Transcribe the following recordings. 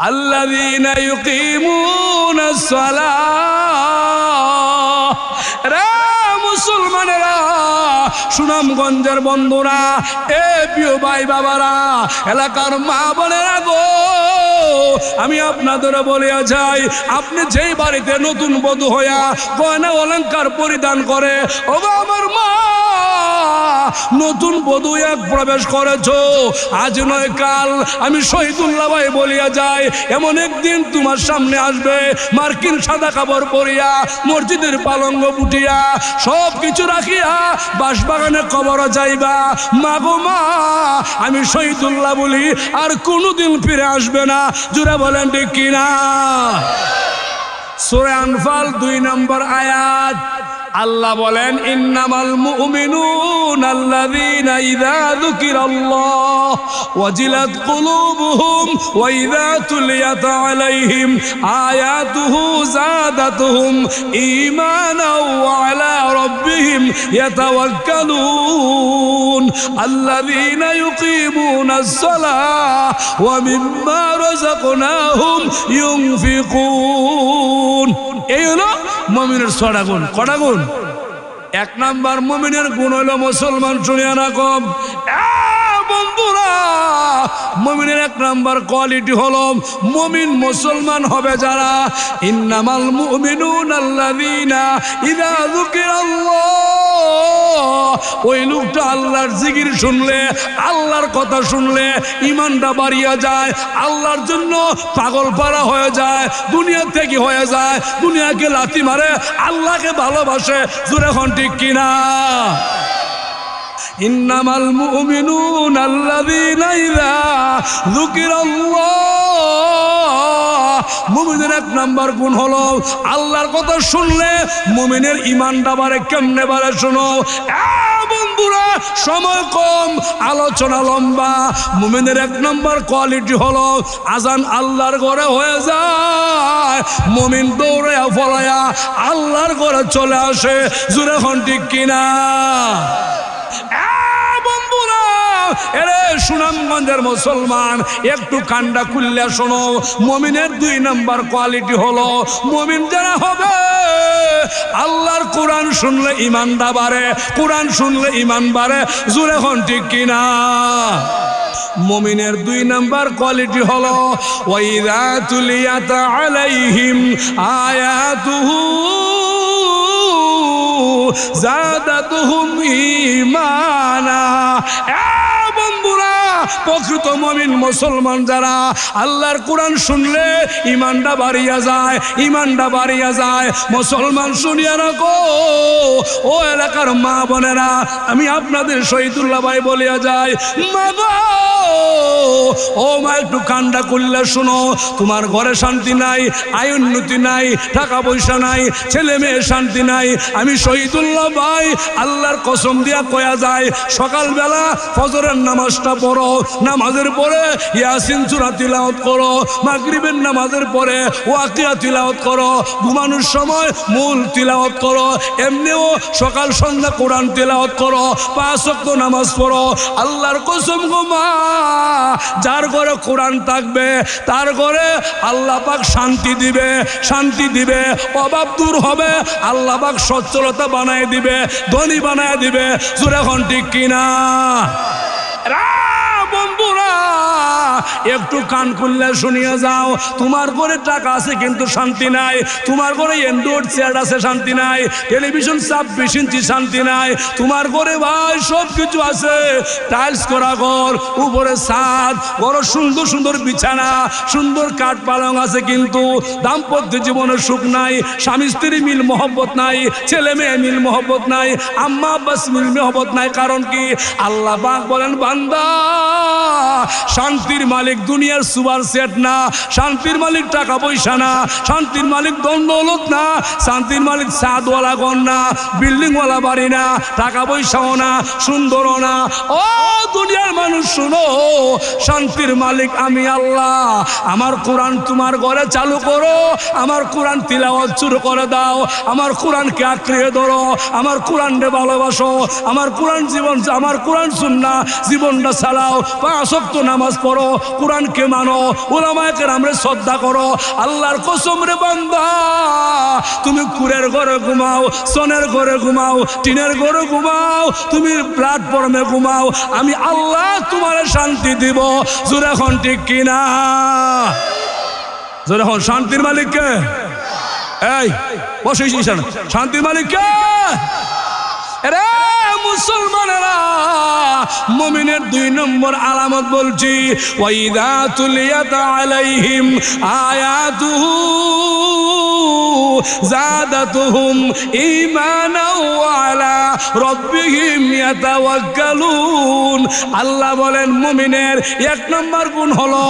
আল্লাযীনা রা সুনামগঞ্জের বন্ধুরা, এ প্রিয় ভাই বাবারা, এলাকার মা বোনেরা গো, আমি আপনাদের বলিয়া যাই, আপনি যেই বাড়িতে নতুন বধূ হইয়া গয়না অলঙ্কার পরিধান করে ও আমার মা নতুন বধূ এক প্রবেশ করেছ। আজ নয় কাল আমি শহীদুল্লাহ ভাই বলিয়া যাই, এমন একদিন তোমার সামনে আসবে। মার্কিন সাদা কাপড় পরিয়া, মসজিদের পালঙ্গ বুটিয়া সব কিছু রাখিয়া বাঁশবাগানে কবর যাইবা মা গো মা, আমি শহীদুল্লাহ বলি, আর কোনোদিন ফিরে আসবে না। জুড়ে বলেন ঠিক কিনা? সুরে আনফাল দুই নম্বর আয়াত। আল্লাহ বলেন, ইন্নামাল মুমিনুন আল্লাযীনা ইযা যুকিরাল্লাহ ওয়াজিলাত কুলুবুহুম ওয়া ইযা তুলিয়াত আলাইহিম আয়াতুহু যাদাতুহুম ঈমানাও ওয়া আলা রাব্বিহিম ইয়াতাওয়াক্কালুন আল্লাযীনা ইউকিমুনাস সালাহ ওয়া মিম্মা রাযাকনাহুম ইউনফিকুন। এই হলো মমিনের ছটা গুণ কটা গুণ এক নাম্বার মমিনের গুণ হইল মুসলমান শুনিয়া কম। বন্ধুরা, মমিনের এক নাম্বার কোয়ালিটি হলো মমিন মুসলমান হবে যারা। ইন্নামাল মুমিনুন আল্লাযীনা ইযা যুকিরাল্লাহ। ওই লোকটা আল্লাহর জিকির শুনলে, আল্লাহর কথা শুনলে, ইমানটা বাড়িয়া যায়, আল্লাহর জন্য পাগল পাড়া হয়ে যায়, দুনিয়া থেকে হয়ে যায়, দুনিয়াকে লাথি মারে, আল্লাহকে ভালোবাসে, জোরে এখন ঠিক কিনা ইন্নামাল মুমিনুন আল্লাযীনা ইযা যুকিরাল্লাহ। মুমিনের এক নাম্বার গুণ হলো আল্লাহর কথা শুনলে মুমিনের ইমানটা বাড়ে কেমনে বাড়ে শোনো? বন্ধুরা, সময় কম, আলোচনা লম্বা। মুমিনের এক নম্বর কোয়ালিটি হলো আজান আল্লাহর ঘরে হয়ে যায়, মুমিন দৌড়ে ফলায়া আল্লাহর ঘরে চলে আসে। জুড়ে এখন ঠিক কিনা? এরে সুনামগঞ্জের মুসলমান, একটু কান্ডা খুললে শোনো, মমিনের দুই নাম্বার কোয়ালিটি হলো, মমিন যারা হবে, আল্লাহর কোরআন শুনলে ইমানটা বাড়ে কোরআন শুনলে ইমান বাড়ে জুড়ে এখন ঠিক কিনা? মমিনের দুই নাম্বার কোয়ালিটি হলো, ওয়াইদা তুলিয়াত আলাইহিম আয়াতুহু জাদাতুহুম বন্ধুরা প্রকৃত মমিন মুসলমান যারা, আল্লাহর কোরআন শুনলে ইমানটা বাড়িয়া যায় ইমানটা বাড়িয়া যায়। মুসলমান শুনিয়া রাখো, ও এলাকার মা বোনেরা, আমি আপনাদের শহীদুল্লাহ ভাই বলিয়া যাই, মা ও মা, একটু কান্ডা করলে শুনো, তোমার ঘরে শান্তি নাই, আয় উন্নতি নাই, টাকা পয়সা নাই, ছেলে মেয়ে শান্তি নাই, আমি শহীদুল্লাহ ভাই, আল্লাহর কসম দিয়া কয়া যায়, সকালবেলা ফজরের নামাজটা পড়ো নামাজের পরে ইয়াসিন চূড়া তিলাওয়াত করো, মাগরিবের নামাজের পরে ওয়াকিয়া তিলাওয়াত করো, ঘুমানোর সময় মূল তিলাওয়াত করো, এমনিও সকাল সন্ধ্যা কোরআন তিলাওয়াত করো, পাঁচ ওয়াক্ত নামাজ পড়ো। আল্লাহর কসম গো মা, যার ঘরে কোরআন থাকবে, তার ঘরে আল্লাহ পাক শান্তি দিবে শান্তি দিবে, অভাব দূর হবে, আল্লাহ পাক সচ্ছলতা বানায় দিবে, ধনী বানায় দিবে। জোরে ঠিক কিনা? একটু কান খুললে শুনিয়ে যাও। তোমার ঘরে টাকা আছে কিন্তু শান্তি নাই। তোমার ঘরে এন্ড্রয়েড চেয়ার আছে, শান্তি নাই। টেলিভিশন ছাব্বিশ ইঞ্চি শান্তি নাই। তোমার ঘরে ভাই সব কিছু আছে। টাইলস করা ঘর, উপরে ছাদ, বড় সুন্দর সুন্দর বিছানা, সুন্দর কাঠ পালং আছে কিন্তু দাম্পত্য জীবনে সুখ নাই, স্বামী স্ত্রী মিল মহব্বত নাই, ছেলে মেয়ে মিল মহব্বত নাই, আম্মা আব্বাস মিল মহব্বত নাই। কারণ কি? আল্লাহ বলেন, বান্দা, শান্তির মালিক দুনিয়ার সুপার সেট না, শান্তির মালিক টাকা পয়সা না, শান্তির মালিক দ্বন্দ্বলত না, শান্তির মালিক সাদওয়ালা ঘর না, বিল্ডিংওয়ালা বাড়ি না, টাকা পয়সাও না, সুন্দরও না। ও দুনিয়ার মানুষ, শুনো, শান্তির মালিক আমি আল্লাহ। আমার কোরআন তোমার ঘরে চালু করো, আমার কোরআন তিলাওয়াত শুরু করে দাও, আমার কোরআনকে আঁকড়িয়ে ধরো, আমার কোরআনকে ভালোবাসো, আমার কোরআন জীবন আমার কোরআন শুননা জীবনটা চালাও, পাঁচ নামাজ পড়ো কোরআনকে মানো ওলামাকে আমরা শ্রদ্ধা করো। আল্লাহর কসম রে বান্দা, তুমি কুরের ঘরে ঘুমাও, সনের ঘরে ঘুমাও, টিনের ঘরে ঘুমাও, তুমি প্ল্যাটফর্মে ঘুমাও, আমি আল্লাহ তোমার শান্তি দিব। জোরে এখন ঠিক কিনা? জোরে এখন শান্তির মালিককে এই, বসে শান্তির মালিককে রে মুসলমানেরা মুমিনের দুই নম্বর আলামত বলছি ওয়াইদা তুলিয়াত আলাইহিম আয়াতুহু জাদাতুহুম ঈমানাও আল্লাহ বলেন, মুমিনের এক নম্বর গুণ হলো,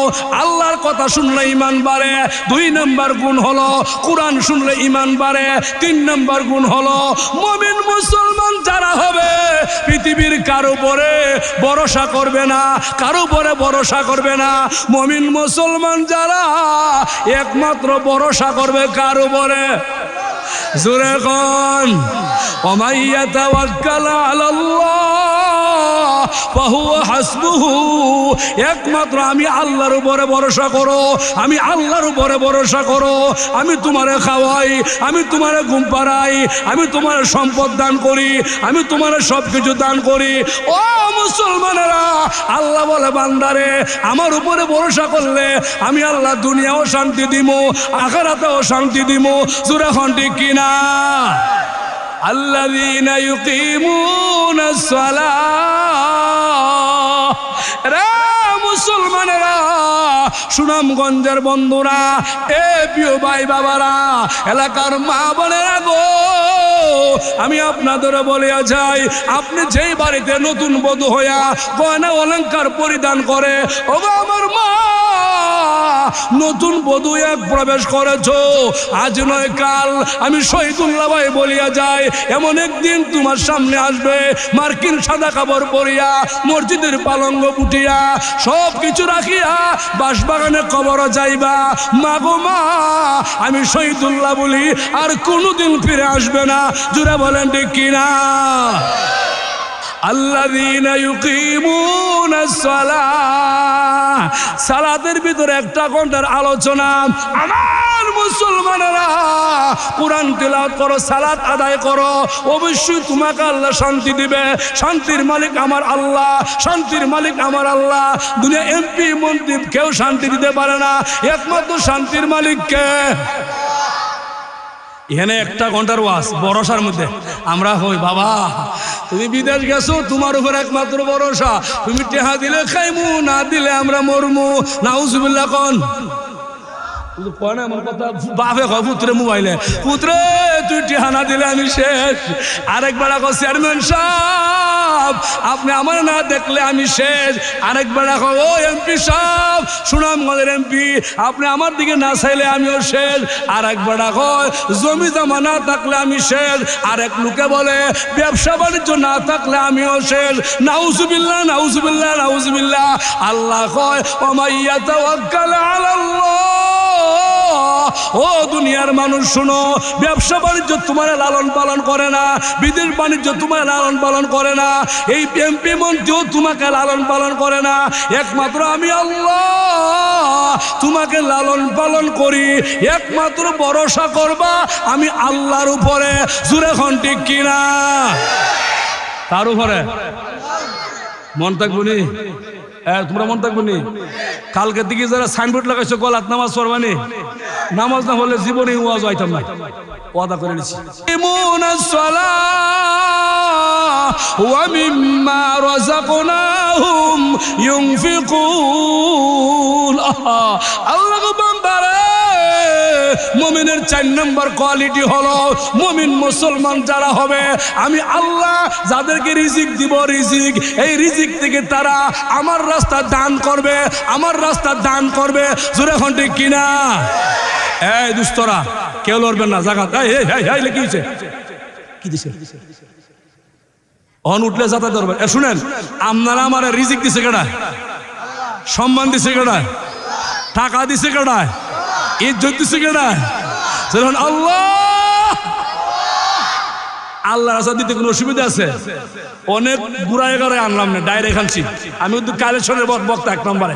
আল্লাহর কথা শুনলে ইমান বাড়ে। দুই নম্বর গুণ হলো, কোরআন শুনলে ইমান বাড়ে। তিন নম্বর গুণ হলো, মুমিন মুসলমান যারা হবে, পৃথিবীর কারও পরে ভরসা করবে না, কারও পরে ভরসা করবে না। মমিন মুসলমান যারা, একমাত্র ভরসা করবে কারও পরে জোরে কন। অমাইয়া তাওয়াক্কাল হাসবুহু একমাত্র আমি আল্লাহর উপরে ভরসা করো আমি আল্লাহর উপরে ভরসা করো আমি তোমারে খাওয়াই আমি তোমারে ঘুম পাড়াই আমি তোমার সম্পদ দান করি আমি তোমার সব কিছু দান করি ও মুসলমানেরা আল্লাহ বলে বান্দারে আমার উপরে ভরসা করলে আমি আল্লাহ দুনিয়াও শান্তি দিব আখারাতেও শান্তি দিব জোরে ঠিক কিনা الذين يقيمون الصلاة সুনামগঞ্জের বন্ধুরা, এ প্রিয় ভাই বাবারা, এলাকার মা বোনেরা গো, আমি আপনাদের বলিয়া যাই, আপনি যেই বাড়িতে নতুন বধূ হইয়া গয়না অলঙ্কার পরিধান করে, ওগো আমার মা নতুন বধূ এক প্রবেশ করেছ। আজ নয় কাল আমি শহীদুল্লাহ ভাই বলিয়া যাই, এমন একদিন তোমার সামনে আসবে, মার্কিন সাদা কাপড় পরিয়া, মসজিদের পালঙ্গ পুটিয়া সব কিছু রাখিয়া বাঁশবাগানে কবর যাইবা। মাগো মা, আমি শহীদুল্লাহ বলি, আর কোনোদিন ফিরে আসবে না। জুড়ে বলেন ঠিক কিনা? আল্লাযীনা ইউকিমুনাস সালাহ সালাতের ভিতরে একটা ঘণ্টার আলোচনা। আমার মুসলমানেরা কোরআন তেলাওয়াত করো, সালাত আদায় করো, অবশ্যই তোমাকে আল্লাহ শান্তি দিবে। শান্তির মালিক আমার আল্লাহ, শান্তির মালিক আমার আল্লাহ। দুনিয়া এমপি মন্ত্রী কেউ শান্তি দিতে পারে না। একমাত্র শান্তির মালিককে এখানে একটা ঘণ্টার ওয়াজ, ভরসার মধ্যে। আমরা হই, বাবা, তুমি বিদেশ গেছো, তোমার উপর একমাত্র ভরসা। তুমি টেহা দিলে খাইমু, না দিলে আমরা মরমু। নাউজুবিল্লাহ কন। কথা বাপে মোবাইলে। দিলে আমি শেষ। আপনি আমার না দেখলে আমি শেষ। আরেকবার কো ও এমপি সাহেব, সুনামগঞ্জের এমপি, আপনি আমার দিকে না চাইলে আমিও শেষ। আরেকবার কয়, জমি জমা না থাকলে আমি শেষ। আরেক লোকে বলে, ব্যবসা বাণিজ্য না থাকলে আমিও শেষ। নাউজুবিল্লাহ নাউজুবিল্লাহ নাউজুবিল্লাহ। আল্লাহ কয়, ওমাইয়া তাওয়াক্কাল আলাল্লাহ। ও দুনিয়ার মানুষ, শুনো, ব্যবসা বাণিজ্য তোমার লালন পালন করে না, বিদেশ বাণিজ্য তোমার লালন পালন করে না, এই এমপি মন্ত্রীও তোমাকে লালন পালন করে না, একমাত্র আমি আল্লাহ, তোমাকে লালন পালন করি, একমাত্র ভরসা করবা আমি আল্লাহর উপরে, জুড়ে খন ঠিক কিনা? তার উপরে? মন থাকব নি? তোমরা মন থাকব নি? কালকে দিকে যারা সাইনবোর্ড লাগাইছো, গলাত নামাজ পড়বানি নামাজ না হলে জীবনে ওয়াজ হইতাম না। ওয়াদা করে নিছি। ইমুন ওয়া মিম্মা রাযাকনাহুম ইউনফিকুন আল্লাহ বান্দারে, মমিনের চার নম্বর কোয়ালিটি হলো মমিন মুসলমান যারা হবে, আমি আল্লাহ যাদেরকে রিজিক দিব রিজিক, এই রিজিক থেকে তারা আমার রাস্তা দান করবে, আমার রাস্তা দান করবে। জোরে ঠিক কিনা? এই দুস্তরা, কেউ লড়বেন না জাগাত কি হয়েছে কি দিছে? অন উঠলে যাতায়াত করবেন এ, শুনেন, আপনারা আমার রিজিক দিছে কেডায় সম্মান দিছে কেডায় টাকা দিছে কেডায় ইজ্জত দিছে কেডায় আল্লাহ! আল্লাহ রাস্তা দিতে কোনো অসুবিধা আছে? অনেক বুড়ায় করে আনলাম না, ডাইরেক্ট আনছি। আমি কিন্তু কালেকশনের বক্তা এক নম্বরে।